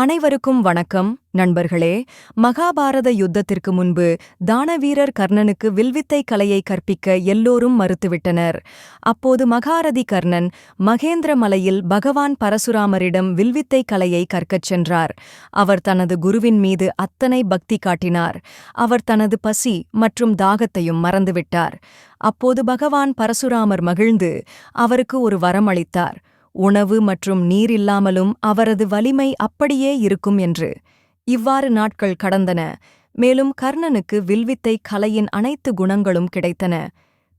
அனைவருக்கும் வணக்கம். நண்பர்களே மகாபாரத யுத்தத்திற்கு முன்பு தானவீரர் கர்ணனுக்கு வில்வித்தை கலையை கற்பிக்க எல்லோரும் மறுத்துவிட்டனர். அப்போது மகாரதி கர்ணன் மகேந்திர மலையில் பகவான் பரசுராமரிடம் வில்வித்தை கலையை கற்கச் சென்றார். அவர் தனது குருவின் மீது அத்தனை பக்தி காட்டினார். அவர் தனது பசி மற்றும் தாகத்தையும் மறந்துவிட்டார். அப்போது பகவான் பரசுராமர் மகிழ்ந்து அவருக்கு ஒரு வரம் அளித்தார் உணவு மற்றும் நீர் இல்லாமலும் அவரது வலிமை அப்படியே இருக்கும் என்று. இவ்வாறு நாட்கள் கடந்தன. மேலும் கர்ணனுக்கு வில்வித்தை கலையின் அனைத்து குணங்களும் கிடைத்தன.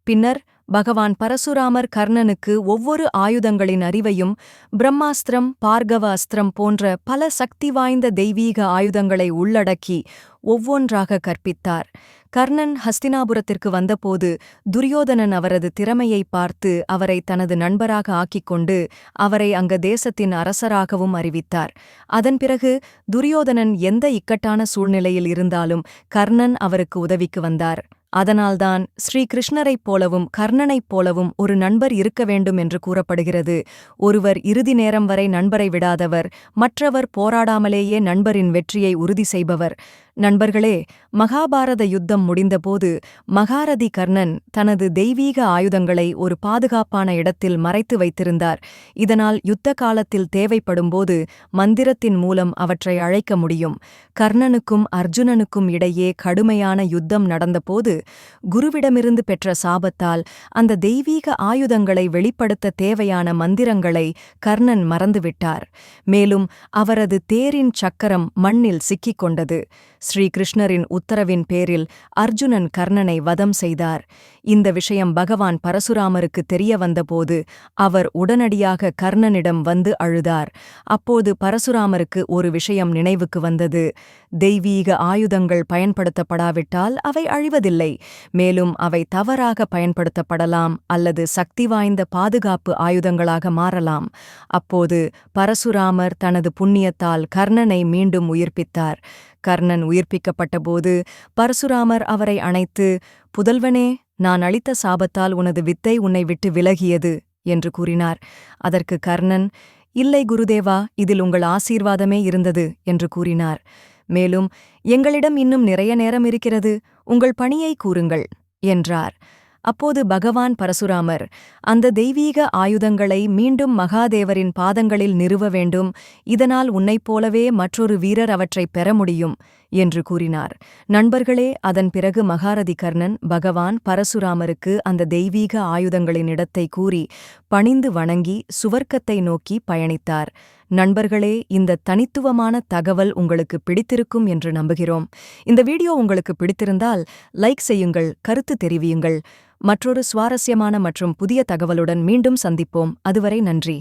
பின்னர் பகவான் பரசுராமர் கர்ணனுக்கு ஒவ்வொரு ஆயுதங்களின் அறிவையும் பிரம்மாஸ்திரம் பார்கவ அஸ்திரம் போன்ற பல சக்தி வாய்ந்த தெய்வீக ஆயுதங்களை உள்ளடக்கி ஒவ்வொன்றாக கற்பித்தார். கர்ணன் ஹஸ்தினாபுரத்திற்கு வந்தபோது துரியோதனன் அவரது திறமையை பார்த்து அவரை தனது நண்பராக ஆக்கிக் கொண்டு அவரை அங்க தேசத்தின் அரசராகவும் அறிவித்தார். அதன் பிறகு துரியோதனன் எந்த இக்கட்டான சூழ்நிலையில் இருந்தாலும் கர்ணன் அவருக்கு உதவிக்கு வந்தார். அதனால்தான் ஸ்ரீகிருஷ்ணரைப் போலவும் கர்ணனைப் போலவும் ஒரு நண்பர் இருக்க வேண்டும் என்று கூறப்படுகிறது. ஒருவர் இறுதி நேரம் வரை நண்பரை விடாதவர் மற்றவர் போராடாமலேயே நண்பரின் வெற்றியை உறுதி செய்பவர். நண்பர்களே மகாபாரத யுத்தம் முடிந்தபோது மகாரதி கர்ணன் தனது தெய்வீக ஆயுதங்களை ஒரு பாதுகாப்பான இடத்தில் மறைத்து வைத்திருந்தார். இதனால் யுத்த காலத்தில் தேவைப்படும்போது மந்திரத்தின் மூலம் அவற்றை அழைக்க முடியும். கர்ணனுக்கும் அர்ஜுனனுக்கும் இடையே கடுமையான யுத்தம் நடந்தபோது குருவிடமிருந்து பெற்ற சாபத்தால் அந்த தெய்வீக ஆயுதங்களை வெளிப்படுத்த தேவையான மந்திரங்களை கர்ணன் மறந்துவிட்டார். மேலும் அவரது தேரின் சக்கரம் மண்ணில் சிக்கிக் கொண்டது ஸ்ரீகிருஷ்ணரின் உத்தரவின் பேரில் அர்ஜுனன் கர்ணனை வதம் செய்தார். இந்த விஷயம் பகவான் பரசுராமருக்கு தெரிய வந்தபோது அவர் உடனடியாக கர்ணனிடம் வந்து அழுதார். அப்போது பரசுராமருக்கு ஒரு விஷயம் நினைவுக்கு வந்தது. தெய்வீக ஆயுதங்கள் பயன்படுத்தப்படாவிட்டால் அவை அழிவதில்லை. மேலும் அவை தவறாக பயன்படுத்தப்படலாம் அல்லது சக்தி வாய்ந்த பாதுகாப்பு ஆயுதங்களாக மாறலாம். அப்போது பரசுராமர் தனது புண்ணியத்தால் கர்ணனை மீண்டும் உயிர்ப்பித்தார். கர்ணன் உயிர்ப்பிக்கப்பட்டபோது பரசுராமர் அவரை அணைத்து புதல்வனே நான் அளித்த சாபத்தால் உனது வித்தை உன்னை விட்டு விலகியது என்று கூறினார். அதற்கு கர்ணன் இல்லை குருதேவா இதில் உங்கள் ஆசீர்வாதமே இருந்தது என்று கூறினார். மேலும் எங்களிடம் இன்னும் நிறைய நேரம் இருக்கிறது உங்கள் பணியை கூறுங்கள் என்றார். அப்போது பகவான் பரசுராமர் அந்த தெய்வீக ஆயுதங்களை மீண்டும் மகாதேவரின் பாதங்களில் நிறுவ வேண்டும். இதனால் உன்னைப் போலவே மற்றொரு வீரர் அவற்றைப் பெற முடியும் என்று கூறினார். நண்பர்களே அதன் பிறகு மகாரதி கர்ணன் பகவான் பரசுராமருக்கு அந்த தெய்வீக ஆயுதங்களின் இடத்தை கூறி பணிந்து வணங்கி சுவர்க்கத்தை நோக்கி பயணித்தார். நண்பர்களே இந்த தனித்துவமான தகவல் உங்களுக்கு பிடித்திருக்கும் என்று நம்புகிறோம். இந்த வீடியோ உங்களுக்கு பிடித்திருந்தால் லைக் செய்யுங்கள் கருத்து தெரிவியுங்கள். மற்றொரு சுவாரஸ்யமான மற்றும் புதிய தகவலுடன் மீண்டும் சந்திப்போம். அதுவரை நன்றி.